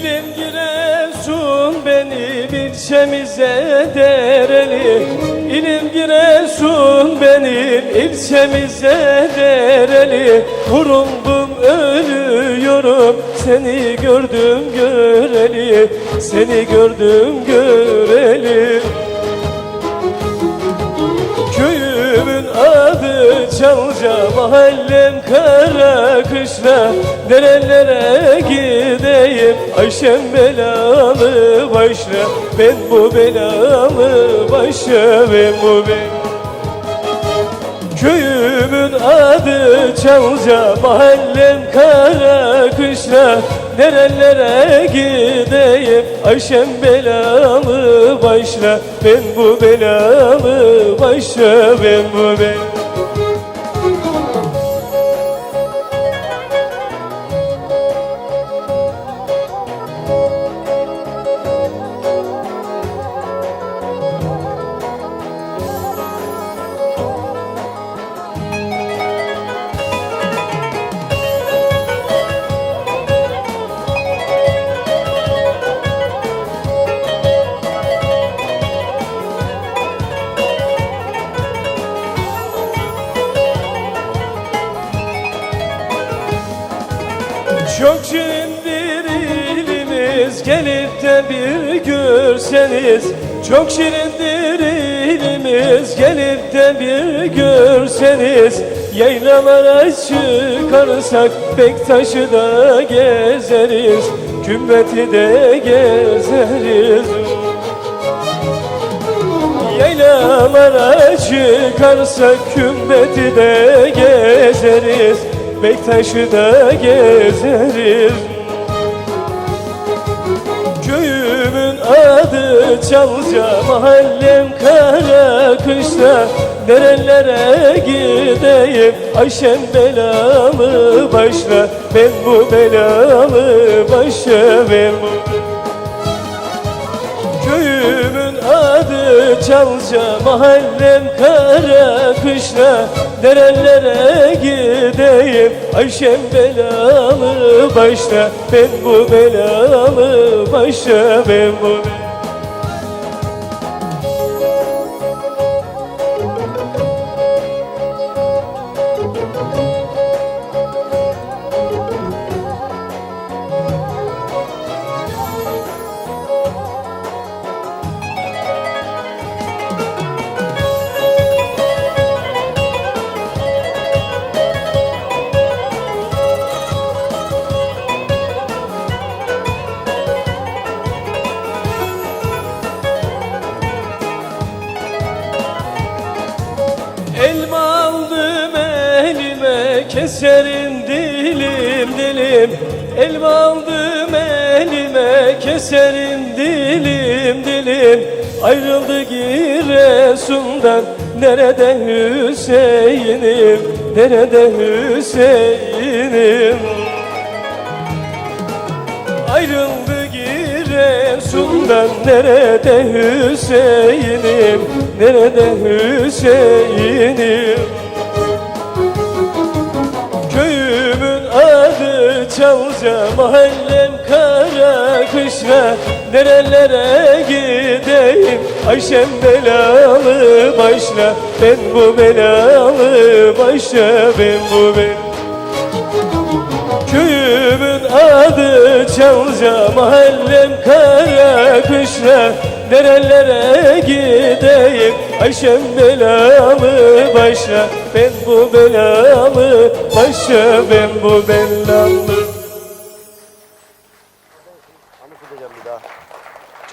İlim Giresun benim ilçemize dereli. İlim Giresun benim ilçemize dereli. Vuruldum ölüyorum seni gördüm göreli. Seni gördüm göreli adı Çalca Mahallem kara kışla Nerelere gideyim? Ayşem belalı başla Ben bu belalı başa Ben bu belalı Köyümün adı Çalca Mahallem kara kışla Nerelere gideyim? Ayşem belalı başla Ben bu belalı başa Ben bu belalı Çok şirindir ilimiz gelip de bir görseniz. Çok şirindir ilimiz gelip de bir görseniz. Yaylalara çıkarsak Bektaş'ı da gezeriz. Kümbeti de gezeriz. Yaylalara çıkarsak kümbeti de gezeriz Bektaş'ı da gezeriz Köyümün adı Çalca Mahallem kara kışla. Nerelere gideyim? Ayşem belalı başla. Ben bu belalı başa Ben bu Köyümün adı Çalca Mahallem kara kışla Nerelere gideyim. Ayşem belalı başla Ben bu belalı başa Ben bu belalı Elma keserim dilim dilim. Elma aldım elime keserim dilim dilim. Ayrıldı Giresun'dan nerede Hüseyin'im? Nerede Hüseyin'im? Ayrıldı Giresun'dan nerede Hüseyin'im? Nerede Hüseyin'im Çalca Mahallem kara kışla Nerelere gideyim? Ayşem belalı başla Ben bu belalı başa Ben bu belalı Köyümün adı Çalca Mahallem kara kışla Nerelere gideyim? Ayşem belalı başla Ben bu belalı başa Ben bu belalı